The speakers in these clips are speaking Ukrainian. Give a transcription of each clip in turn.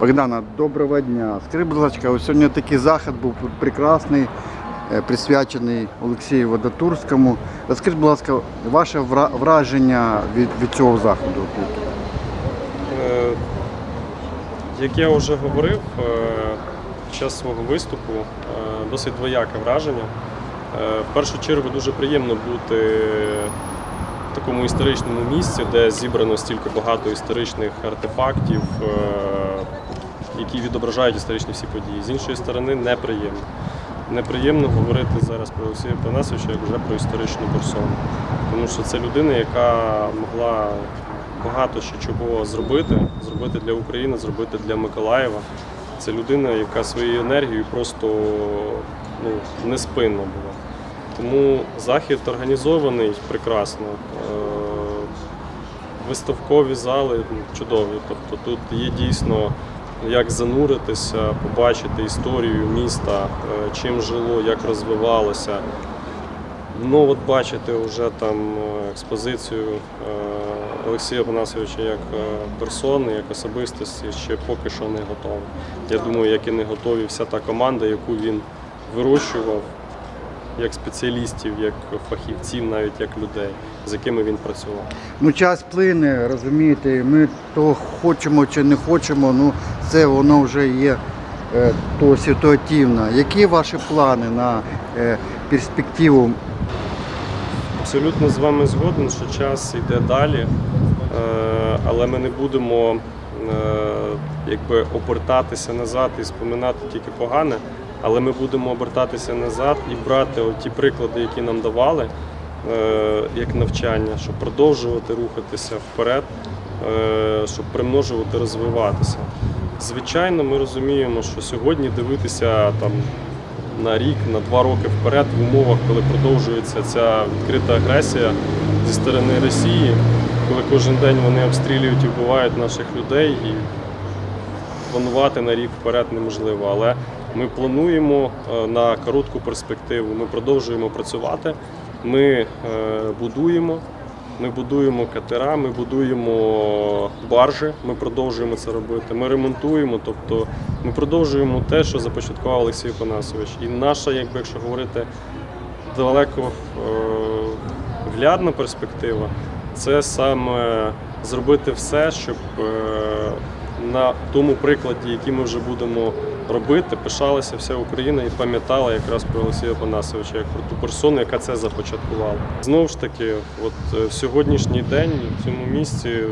Богдана, доброго дня. Скажіть, будь ласка, сьогодні такий захід був прекрасний, е, присвячений Олексію Водотурському. Розкажіть, будь ласка, ваше вра- враження від, від цього заходу? Е, Як я вже говорив е, під час свого виступу, е, досить двояке враження. Е, В першу чергу дуже приємно бути в такому історичному місці, де зібрано стільки багато історичних артефактів, е, які відображають історичні всі події. З іншої сторони, неприємно. Неприємно говорити зараз про Олексія Панасовича як вже про історичну персону. Тому що це людина, яка могла багато ще чого зробити, зробити для України, зробити для Миколаєва. Це людина, яка своєю енергією просто ну, неспинна була. Тому захід організований прекрасно. Е, Виставкові зали ну, чудові. Тобто тут є дійсно як зануритися, побачити історію міста, е, чим жило, як розвивалося. Ну, от бачити вже там е, експозицію е, Олексія Панасовича як персони, як особистості, ще поки що не готові. Я думаю, як і не готові вся та команда, яку він вирощував, як спеціалістів, як фахівців, навіть як людей, з якими він працював. Ну, час плине, розумієте, ми то хочемо чи не хочемо, ну це воно вже є е, то ситуативно. Які ваші плани на е, перспективу? Абсолютно з вами згоден, що час йде далі, е, але ми не будемо якби обертатися назад і споминати тільки погане, але ми будемо обертатися назад і брати ті приклади, які нам давали, е, як навчання, щоб продовжувати рухатися вперед, е, щоб примножувати, розвиватися. Звичайно, ми розуміємо, що сьогодні дивитися там на рік, на два роки вперед в умовах, коли продовжується ця відкрита агресія зі сторони Росії, коли кожен день вони обстрілюють і вбивають наших людей, і планувати на рік вперед неможливо. Але ми плануємо е, на коротку перспективу. Ми продовжуємо працювати. Ми е, будуємо. Ми будуємо катера, ми будуємо баржі, ми продовжуємо це робити. Ми ремонтуємо, тобто ми продовжуємо те, що започаткував Олексій Панасович. І наша, якби якщо говорити далеко е, глядна перспектива, це саме зробити все, щоб е, на тому прикладі, який ми вже будемо робити, пишалася вся Україна і пам'ятала якраз про Олексія Панасовича як про ту персону, яка це започаткувала. Знову ж таки, от е, в сьогоднішній день в цьому місці е,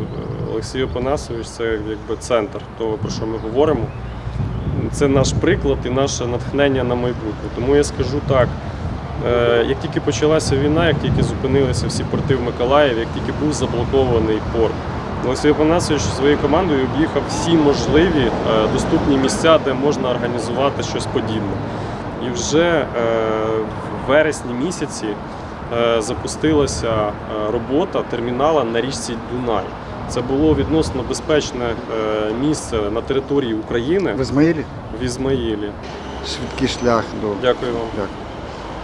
Олексій Панасович це якби центр того, про що ми говоримо. Це наш приклад і наше натхнення на майбутнє. Тому я скажу так. Е, Як тільки почалася війна, як тільки зупинилися всі порти в Миколаїв, як тільки був заблокований порт, Олексій Панасович своєю командою об'їхав всі можливі е, доступні місця, де можна організувати щось подібне. І вже е, в вересні місяці е, запустилася робота термінала на річці Дунай. Це було відносно безпечне місце на території України В Ізмаїлі? в Ізмаїлі. Швидкий шлях до. Дякую вам. Дякую.